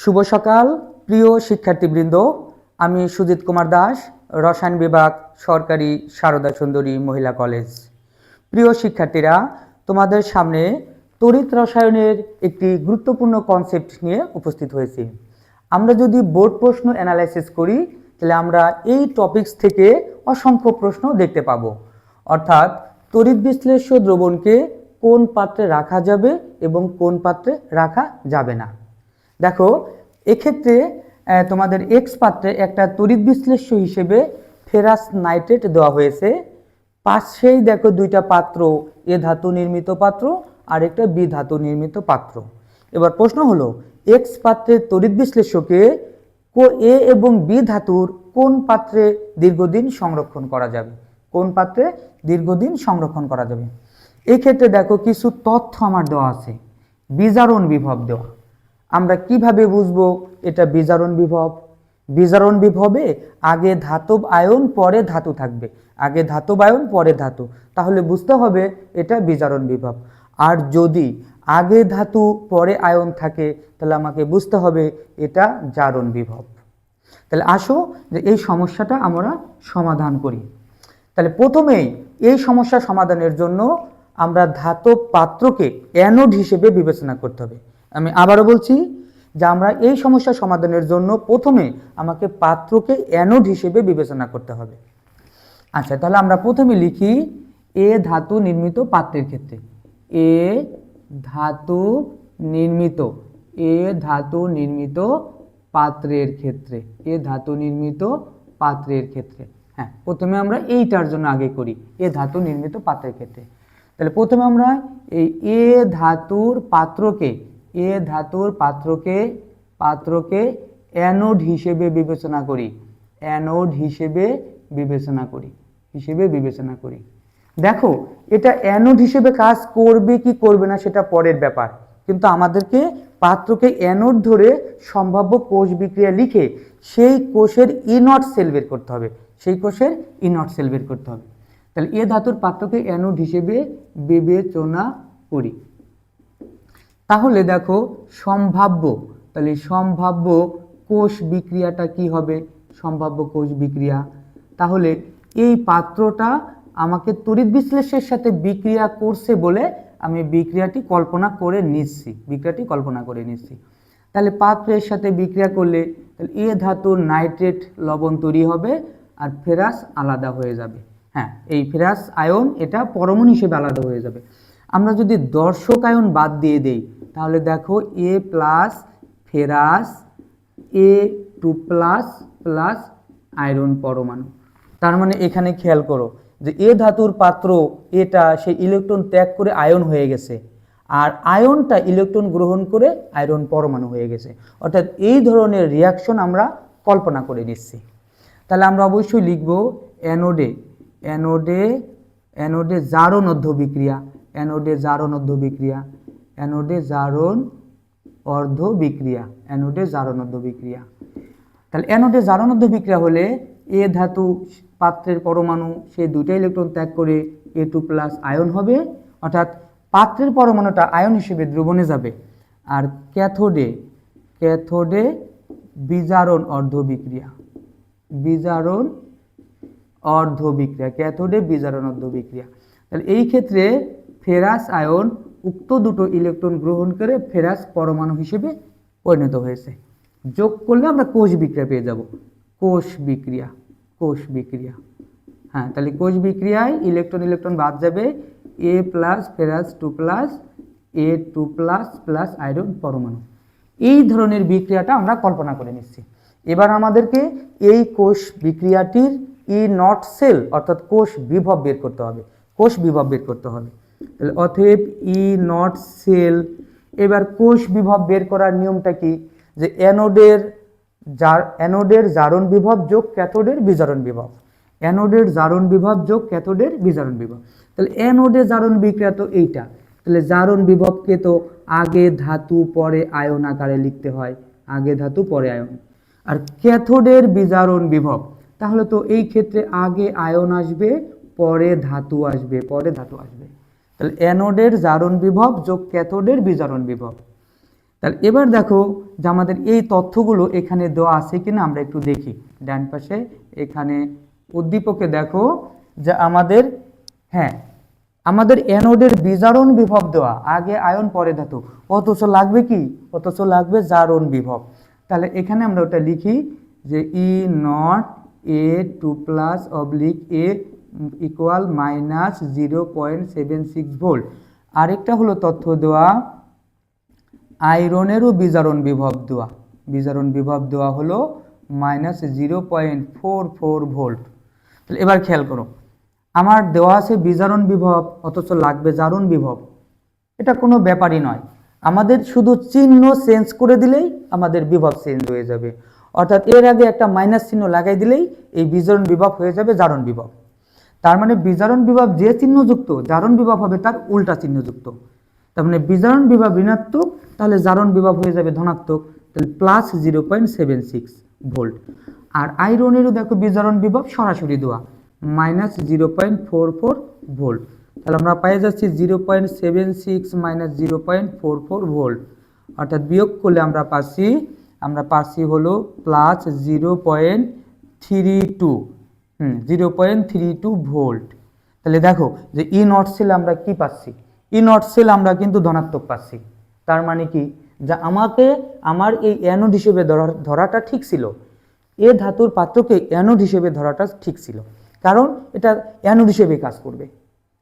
শুভ সকাল, প্রিয় শিক্ষার্থীবৃন্দ। আমি সুজিত কুমার দাস, রসায়ন বিভাগ, সরকারি সারদা সুন্দরী মহিলা কলেজ। প্রিয় শিক্ষার্থীরা, তোমাদের সামনে তড়িৎ রসায়নের একটি গুরুত্বপূর্ণ কনসেপ্ট নিয়ে উপস্থিত হয়েছি। আমরা যদি বোর্ড প্রশ্ন অ্যানালাইসিস করি, তাহলে আমরা এই টপিকস থেকে অসংখ্য প্রশ্ন দেখতে পাবো। অর্থাৎ তড়িৎ বিশ্লেষ্য দ্রবণকে কোন পাত্রে রাখা যাবে এবং কোন পাত্রে রাখা যাবে না। দেখো এক্ষেত্রে তোমাদের এক্স পাত্রে একটা তড়িৎ বিশ্লেষ্য হিসেবে ফেরাস নাইট্রেট দেওয়া হয়েছে। পাশেই দেখো দুইটা পাত্র, এ ধাতু নির্মিত পাত্র আর একটা বি ধাতু নির্মিত পাত্র। এবার প্রশ্ন হলো এক্স পাত্রের তড়িৎ বিশ্লেষ্যকে কো- এ এবং বি ধাতুর কোন পাত্রে দীর্ঘদিন সংরক্ষণ করা যাবে? কোন পাত্রে দীর্ঘদিন সংরক্ষণ করা যাবে? এই ক্ষেত্রে দেখো কিছু তথ্য আমার দেওয়া আছে। বিজারণ বিভব দেওয়া। আমরা কীভাবে বুঝব এটা বিজারণ বিভব? বিজারণ বিভবে আগে ধাতব আয়ন, পরে ধাতু থাকবে। আগে ধাতব আয়ন, পরে ধাতু। তাহলে বুঝতে হবে এটা বিজারণ বিভব। আর যদি আগে ধাতু, পরে আয়ন থাকে, তাহলে আমাকে বুঝতে হবে এটা জারণ বিভব। তাহলে আসো যে এই সমস্যাটা আমরা সমাধান করি। তাহলে প্রথমেই এই সমস্যা সমাধানের জন্য আমরা ধাতব পাত্রকে অ্যানোড হিসেবে বিবেচনা করতে হবে। আমি আবারও বলছি যে আমরা এই সমস্যা সমাধানের জন্য প্রথমে আমাকে পাত্রকে অ্যানোড হিসেবে বিবেচনা করতে হবে। আচ্ছা তাহলে আমরা প্রথমে লিখি এ ধাতু নির্মিত পাত্রের ক্ষেত্রে। এ ধাতু নির্মিত, এ ধাতু নির্মিত পাত্রের ক্ষেত্রে, এ ধাতু নির্মিত পাত্রের ক্ষেত্রে। হ্যাঁ প্রথমে আমরা এইটার জন্য আগে করি, এ ধাতু নির্মিত পাত্রের ক্ষেত্রে। তাহলে প্রথমে আমরা এই এ ধাতুর পাত্রকে এ ধাতুর পাত্রকে পাত্রকে অ্যানোড হিসেবে বিবেচনা করি। অ্যানোড হিসেবে বিবেচনা করি, হিসেবে বিবেচনা করি। দেখো, এটা অ্যানোড হিসেবে কাজ করবে কি করবে না সেটা পরের ব্যাপার। কিন্তু আমাদেরকে পাত্রকে অ্যানোড ধরে সম্ভাব্য কোষ বিক্রিয়া লিখে সেই কোষের ইনট সেল বের করতে হবে। সেই কোষের ইনট সেল বের করতে হবে। তাহলে এ ধাতুর পাত্রকে অ্যানোড হিসেবে বিবেচনা করি। তাহলে দেখো সম্ভাব্য, তাহলে সম্ভাব্য কোষ বিক্রিয়াটা কি হবে? সম্ভাব্য কোষ বিক্রিয়া। তাহলে এই পাত্রটা আমাকে তড়িৎ বিশ্লেষের সাথে বিক্রিয়া করছে বলে আমি বিক্রিয়াটি কল্পনা করে নিচ্ছি, বিক্রিয়াটি কল্পনা করে নিচ্ছি। তাহলে পাত্রের সাথে বিক্রিয়া করলে তাহলে এ ধাতুর নাইট্রেট লবণ তৈরি হবে আর ফেরাস আলাদা হয়ে যাবে। হ্যাঁ এই ফেরাস আয়ন এটা পরমাণু হিসেবে আলাদা হয়ে যাবে। আমরা যদি দর্শক আয়ন বাদ দিয়ে দেই তাহলে দেখো A plus ferrous A two plus plus iron পরমাণু। তার মানে এখানে খেয়াল করো যে এ ধাতুর পাত্র এটা সেই ইলেকট্রন ত্যাগ করে আয়ন হয়ে গেছে আর আয়নটা ইলেকট্রন গ্রহণ করে আয়রন পরমাণু হয়ে গেছে। অর্থাৎ এই ধরনের রিয়াকশন আমরা কল্পনা করে নিচ্ছি। তাহলে আমরা অবশ্যই লিখব অ্যানোডে অ্যানোডে অ্যানোডে জারণ অর্ধ বিক্রিয়া অ্যানোডে জারণ অর্ধ বিক্রিয়া অ্যানোডে জারণ অর্ধ বিক্রিয়া অ্যানোডে জারণ অর্ধ বিক্রিয়া তাহলে অ্যানোডে জারণ অর্ধ বিক্রিয়া হলে এ ধাতু পাত্রের পরমাণু, সে দুটো ইলেকট্রন ত্যাগ করে এ টু প্লাস আয়ন হবে। অর্থাৎ পাত্রের পরমাণুটা আয়ন হিসেবে দ্রবণে যাবে। আর ক্যাথোডে ক্যাথোডে বিজারণ অর্ধ বিক্রিয়া বিজারণ অর্ধ বিক্রিয়া ক্যাথোডে বিজারণ অর্ধ বিক্রিয়া তাহলে এই ক্ষেত্রে ফেরাস আয়ন উক্ত দুটো ইলেকট্রন গ্রহণ করে ফেরাস পরমাণু হিসেবে পরিণত হয়েছে। যোগ করলে আমরা কোষ বিক্রিয়া পেয়ে যাব। কোষ বিক্রিয়া কোষ বিক্রিয়া। হ্যাঁ তাহলে কোষ বিক্রিয়ায় ইলেকট্রন ইলেকট্রন বাদ যাবে। A plus ferrous two plus A two plus plus iron পরমাণু। এই ধরনের বিক্রিয়াটা আমরা কল্পনা করে নিচ্ছি। এবার আমাদেরকে এই কোষ বিক্রিয়াটির ই নট সেল অর্থাৎ কোষ বিভব বের করতে হবে। কোষ বিভব বের করতে হবে। অতএব ই নট সেল। এবার কোষ বিভব বের করার নিয়মটা কি? যে অ্যানোডের জার অ্যানোডের জারণ বিভব যোগ ক্যাথোডের বিজারণ বিভব। অ্যানোডের জারণ বিভব যোগ ক্যাথোডের বিজারণ বিভব। তাহলে অ্যানোডের জারণ বিক্রিয়া তো এইটা। তাহলে জারণ বিভবকে তো আগে ধাতু, পরে আয়ন আকারে লিখতে হয়। আগে ধাতু, পরে আয়ন। আর ক্যাথোডের বিজারণ বিভব, তাহলে তো এই ক্ষেত্রে আগে আয়ন আসবে, পরে ধাতু আসবে, পরে ধাতু আসবে। তাহলে অ্যানোডের জারণ বিভব যোগ ক্যাথোডের বিজারণ বিভব। তাহলে এবার দেখো যে আমাদের এই তথ্যগুলো এখানে দেওয়া আছে কিনা আমরা একটু দেখি। ডান পাশে এখানে উদ্দীপকে দেখো যে আমাদের হ্যাঁ আমাদের অ্যানোডের বিজারণ বিভব দেওয়া, আগে আয়ন, পরে ধাতু। অথচ লাগবে কি? অথচ লাগবে জারণ বিভব। তাহলে এখানে আমরা ওটা লিখি যে E nought A two plus oblique A equal minus zero point seven six volt আরেকটা হলো তথ্য দেওয়া আয়রনেরও বিজারণ বিভব দেওয়া। বিজারণ বিভব দেওয়া হলো minus zero point four four volt এবার খেয়াল করো, আমার দেওয়া আছে বিজারণ বিভব, অথচ লাগবে জারণ বিভব। এটা কোনো ব্যাপারই নয়। আমাদের শুধু চিহ্ন চেঞ্জ করে দিলেই আমাদের বিভব চেঞ্জ হয়ে যাবে। অর্থাৎ এর আগে একটা মাইনাস চিহ্ন লাগাই দিলেই এই বিজারণ বিভব হয়ে যাবে জারণ বিভব। তার মানে বিজারণ বিভব যে চিহ্নযুক্ত, জারণ বিভব হবে তার উল্টা চিহ্নযুক্ত। তার মানে বিজারণ বিভব ঋণাত্মক, তাহলে জারণ বিভব হয়ে যাবে ধনাত্মক, তাহলে plus zero point seven six volt আর আয়রনেরও দেখো বিজারণ বিভব সরাসরি দেওয়া minus zero point four four volt তাহলে আমরা পেয়ে যাচ্ছি zero point seven six minus zero point four four volt অর্থাৎ বিয়োগ করলে আমরা পাচ্ছি আমরা পাচ্ছি হলো plus zero point three two hmm. Zero point three two volt তাহলে দেখো যে ই নট সেল আমরা কি পাচ্ছি? ই নট সেল আমরা কিন্তু ধনাত্মক পাচ্ছি। তার মানে কি? যা আমাকে আমার এই অ্যানোড হিসেবে ধরা- ধরাটা ঠিক ছিল। এ ধাতুর পাত্রকে অ্যানোড হিসেবে ধরাটা ঠিক ছিল। কারণ এটা অ্যানোড হিসেবে কাজ করবে।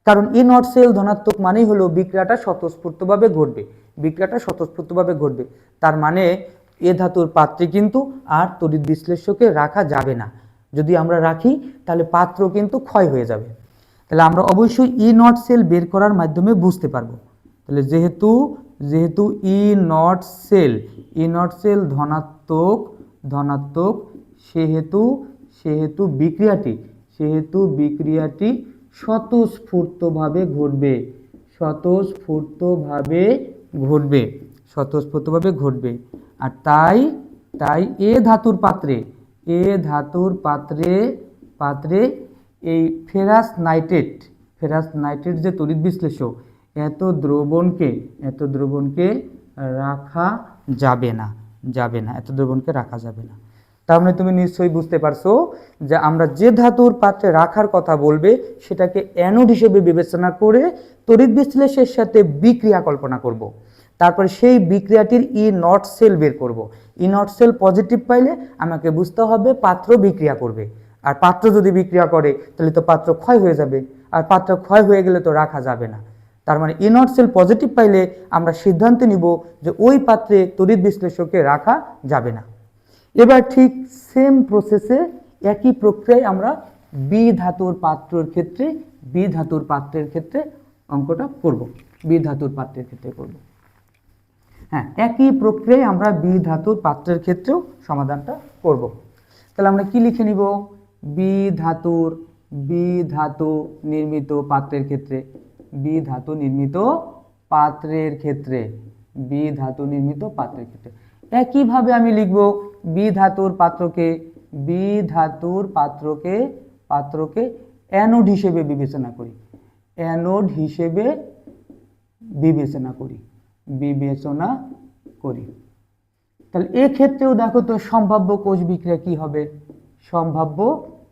কারণ ই নট সেল ধনাত্মক মানেই হলো বিক্রিয়াটা স্বতঃস্ফূর্তভাবে ঘটবে। বিক্রিয়াটা স্বতঃস্ফূর্তভাবে ঘটবে। তার মানে এ ধাতুর পাত্রে কিন্তু আর তড়িৎ বিশ্লেষ্যকে রাখা যাবে না। যদি আমরা রাখি, তাহলে পাত্র কিন্তু ক্ষয় হয়ে যাবে। তাহলে আমরা অবশ্যই ই নট সেল বের করার মাধ্যমে বুঝতে পারব। তাহলে যেহেতু যেহেতু E nought cell E nought cell ধনাত্মক ধনাত্মক, সেহেতু সেহেতু বিক্রিয়াটি সেহেতু বিক্রিয়াটি স্বতঃস্ফূর্তভাবে ঘটবে স্বতঃস্ফূর্তভাবে ঘটবে স্বতঃস্ফূর্তভাবে ঘটবে। আর তাই তাই এ ধাতুর পাত্রে এ ধাতুর পাত্রে পাত্রে এই ফেরাস নাইট্রেট ফেরাস নাইট্রেট যে তড়িৎ বিশ্লেষ্য, এত দ্রবণকে এত দ্রবণকে রাখা যাবে না যাবে না, এত দ্রবণকে রাখা যাবে না তার মানে তুমি নিশ্চয়ই বুঝতে পারছ যে আমরা যে ধাতুর পাত্রে রাখার কথা বলবে, সেটাকে অ্যানোড হিসেবে বিবেচনা করে তড়িৎ বিশ্লেষের সাথে বিক্রিয়া কল্পনা করব। তারপরে সেই বিক্রিয়াটির ই নট সেল বের করব। ই নট সেল পজিটিভ পাইলে আমাকে বুঝতে হবে পাত্র বিক্রিয়া করবে। আর পাত্র যদি বিক্রিয়া করে, তাহলে তো পাত্র ক্ষয় হয়ে যাবে। আর পাত্র ক্ষয় হয়ে গেলে তো রাখা যাবে না। তার মানে ই নট সেল পজিটিভ পাইলে আমরা সিদ্ধান্ত নিব যে ওই পাত্রে তড়িৎ বিশ্লেষককে রাখা যাবে না। এবার ঠিক সেম প্রসেসে একই প্রক্রিয়ায় আমরা বি ধাতুর পাত্রের ক্ষেত্রে বি ধাতুর পাত্রের ক্ষেত্রে অঙ্কটা করব। বি ধাতুর পাত্রের ক্ষেত্রে করব। হ্যাঁ একই প্রক্রিয়ায় আমরা বি ধাতুর পাত্রের ক্ষেত্রেও সমাধানটা করব। তাহলে আমরা কি লিখে নিব? বি ধাতুর বি ধাতু নির্মিত পাত্রের ক্ষেত্রে বি ধাতু নির্মিত পাত্রের ক্ষেত্রে বি ধাতু নির্মিত পাত্রের ক্ষেত্রে। একইভাবে আমি লিখব বি ধাতুর পাত্রকে বি ধাতুর পাত্রকে পাত্রকে অ্যানোড হিসেবে বিবেচনা করি। অ্যানোড হিসেবে বিবেচনা করি। বিবেচনা করি। তাহলে এক্ষেত্রেও দেখো তো সম্ভাব্য কোষ বিক্রিয়া কি হবে? সম্ভাব্য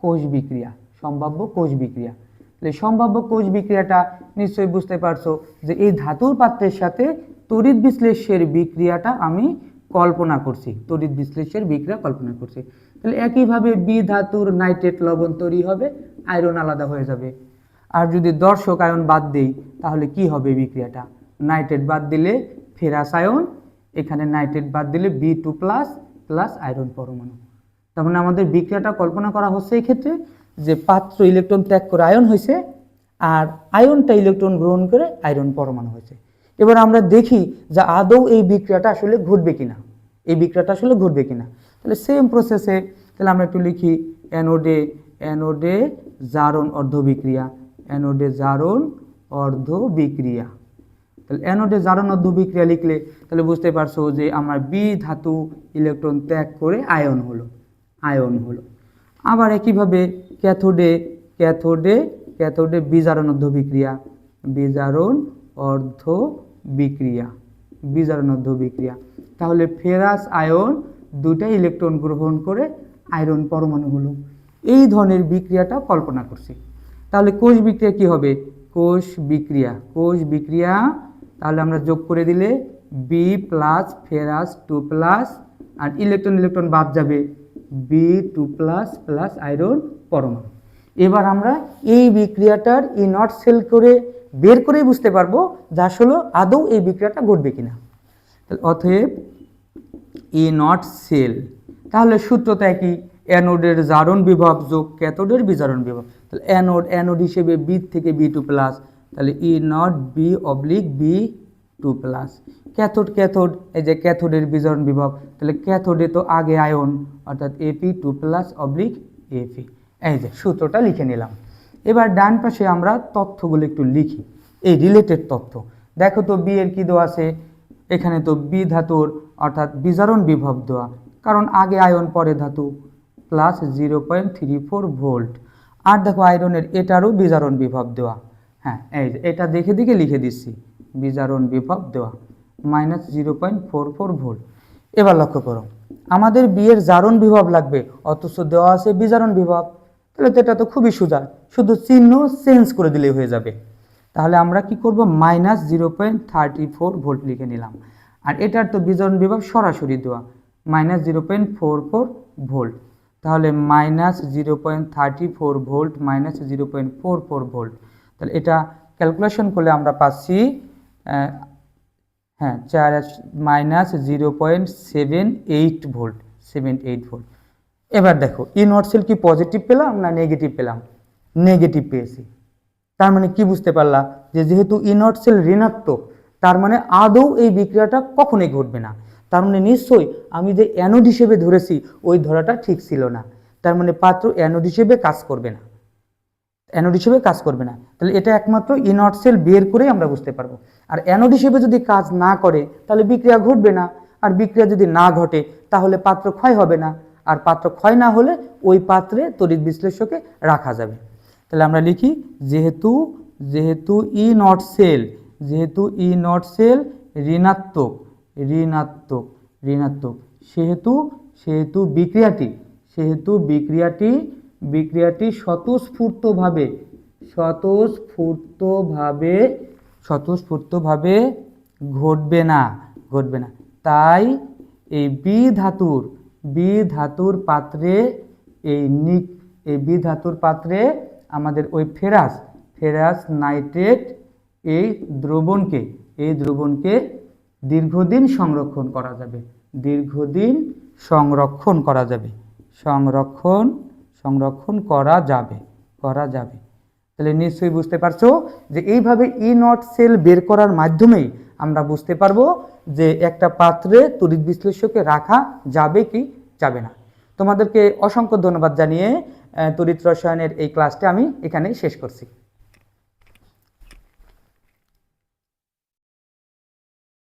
কোষ বিক্রিয়া, সম্ভাব্য কোষ বিক্রিয়া। তাহলে সম্ভাব্য কোষ বিক্রিয়াটা নিশ্চয়ই বুঝতে পারছ যে এই ধাতুর পাত্রের সাথে তড়িৎ বিশ্লেষের বিক্রিয়াটা আমি কল্পনা করছি, তড়িৎ বিশ্লেষের বিক্রিয়া কল্পনা করছি। তাহলে একইভাবে বি ধাতুর নাইট্রেট লবণ তৈরি হবে, আয়রন আলাদা হয়ে যাবে। আর যদি দর্শক আয়ন বাদ দেই, তাহলে কি হবে বিক্রিয়াটা? নাইট্রেট বাদ দিলে ফেরাস আয়ন, এখানে নাইট্রেট বাদ দিলে B two plus plus iron পরমাণু। তার মানে আমাদের বিক্রিয়াটা কল্পনা করা হচ্ছে এই ক্ষেত্রে যে পাত্র ইলেকট্রন ত্যাগ করে আয়ন হয়েছে আর আয়নটা ইলেকট্রন গ্রহণ করে আয়রন পরমাণু হয়েছে। এবার আমরা দেখি যে আদৌ এই বিক্রিয়াটা আসলে ঘটবে কিনা। এই বিক্রিয়াটা আসলে ঘটবে কিনা। তাহলে সেম প্রসেসে তাহলে আমরা একটু লিখি অ্যানোডে অ্যানোডে জারণ অর্ধ বিক্রিয়া অ্যানোডে জারণ অর্ধ বিক্রিয়া তাহলে অ্যানোডে জারণ অর্ধ বিক্রিয়া লিখলে তাহলে বুঝতে পারছ যে আমার বি ধাতু ইলেকট্রন ত্যাগ করে আয়ন হলো আয়ন হলো। আবার একইভাবে ক্যাথোডে ক্যাথোডে ক্যাথোডে বিজারণ অর্ধ বিক্রিয়া বিজারণ অর্ধ বিক্রিয়া বিজারণাধ্য বিক্রিয়া তাহলে ফেরাস আয়ন দুটা ইলেকট্রন গ্রহণ করে আয়রন পরমাণু হলো। এই ধরনের বিক্রিয়াটা কল্পনা করছি। তাহলে কোষ বিক্রিয়া কি হবে? কোষ বিক্রিয়া কোষ বিক্রিয়া তাহলে আমরা যোগ করে দিলে B plus ferrous two plus আর ইলেকট্রন ইলেকট্রন বাদ যাবে B two plus plus iron পরমাণু। এবার আমরা এই বিক্রিয়াটার ই নট সেল করে বের করেই বুঝতে পারব যে আসলে আদৌ এই বিক্রিয়াটা ঘটবে কিনা। তাহলে অতএব ই নট সেল তাহলে সূত্রটা কি অ্যানোডের জারণ বিভব যোগ ক্যাথোডের বিজারণ বিভব। তাহলে অ্যানোড অ্যানোড হিসেবে বি থেকে বি টু প্লাস তাহলে E nought B oblique B two plus cathode cathode এই যে ক্যাথোডের বিজারণ বিভব, তাহলে ক্যাথোডে তো আগে আয়ন, অর্থাৎ AP two plus oblique AP এই যে সূত্রটা লিখে নিলাম। এবার ডান পাশে আমরা তথ্যগুলো একটু লিখি। এই রিলেটেড তথ্য। দেখো তো বি এর কি দেওয়া আছে? এখানে তো বি ধাতুর, অর্থাৎ বিজারণ বিভব দেওয়া। কারণ আগে আয়ন, পরে ধাতু। Plus zero point three four volt আর দেখো আয়রনের এটারও বিজারণ বিভব দেওয়া। হ্যাঁ এই এটা দেখে দেখে লিখে দিচ্ছি। বিজারণ বিভব দেওয়া minus zero point four four volt এবার লক্ষ্য করো, আমাদের বিয়ের জারণ বিভব লাগবে, অথচ দেওয়া আছে বিজারণ বিভব। তাহলে তো এটা তো খুবই সোজা, শুধু চিহ্ন চেঞ্জ করে দিলেই হয়ে যাবে। তাহলে আমরা কি করব? Minus zero point thirty four volt লিখে নিলাম। আর এটার তো বিজারণ বিভব সরাসরি দেওয়া minus zero point four four volt তাহলে minus zero point thirty four volt minus zero point four four volt তাহলে এটা ক্যালকুলেশন করলে আমরা পাচ্ছি হ্যাঁ চার minus zero point seven eight volt seven eight volt এবার দেখো ই নট সেল কি পজিটিভ পেলাম না নেগেটিভ পেলাম? নেগেটিভ পেয়েছি। তার মানে কি বুঝতে পারলা? যে যেহেতু ই নট সেল ঋণাত্মক, তার মানে আদৌ এই বিক্রিয়াটা কখনোই ঘটবে না। তার মানে নিশ্চয়ই আমি যে অ্যানোড হিসেবে ধরেছি, ওই ধরাটা ঠিক ছিল না। তার মানে পাত্র অ্যানোড হিসেবে কাজ করবে না। অ্যানোড হিসেবে কাজ করবে না। তাহলে এটা একমাত্র ইনট সেল বের করেই আমরা বুঝতে পারব। আর অ্যানোড হিসেবে যদি কাজ না করে, তাহলে বিক্রিয়া ঘটবে না। আর বিক্রিয়া যদি না ঘটে, তাহলে পাত্র ক্ষয় হবে না। আর পাত্র ক্ষয় না হলে ওই পাত্রে তড়িৎ বিশ্লেষকে রাখা যাবে। তাহলে আমরা লিখি, যেহেতু যেহেতু ই নট সেল যেহেতু ই নট সেল ঋণাত্মক ঋণাত্মক ঋণাত্মক। সেহেতু সেহেতু বিক্রিয়াটি সেহেতু বিক্রিয়াটি বিক্রিয়াটি স্বতঃস্ফূর্তভাবে স্বতঃস্ফূর্তভাবে স্বতঃস্ফূর্তভাবে ঘটবে না ঘটবে না। তাই এই বি ধাতুর বি ধাতুর পাত্রে এই নিক, এই বি ধাতুর পাত্রে আমাদের ওই ফেরাস ফেরাস নাইট্রেট এই দ্রবণকে এই দ্রবণকে দীর্ঘদিন সংরক্ষণ করা যাবে। দীর্ঘদিন সংরক্ষণ করা যাবে। সংরক্ষণ সংরক্ষণ করা যাবে করা যাবে। তাহলে নিশ্চয়ই বুঝতে পারছ যে এইভাবে ই নট সেল বের করার মাধ্যমেই আমরা বুঝতে পারব যে একটা পাত্রে তড়িৎ বিশ্লেষকে রাখা যাবে কি যাবে না। তোমাদেরকে অসংখ্য ধন্যবাদ জানিয়ে তড়িৎ রসায়নের এই ক্লাসটা আমি এখানেই শেষ করছি।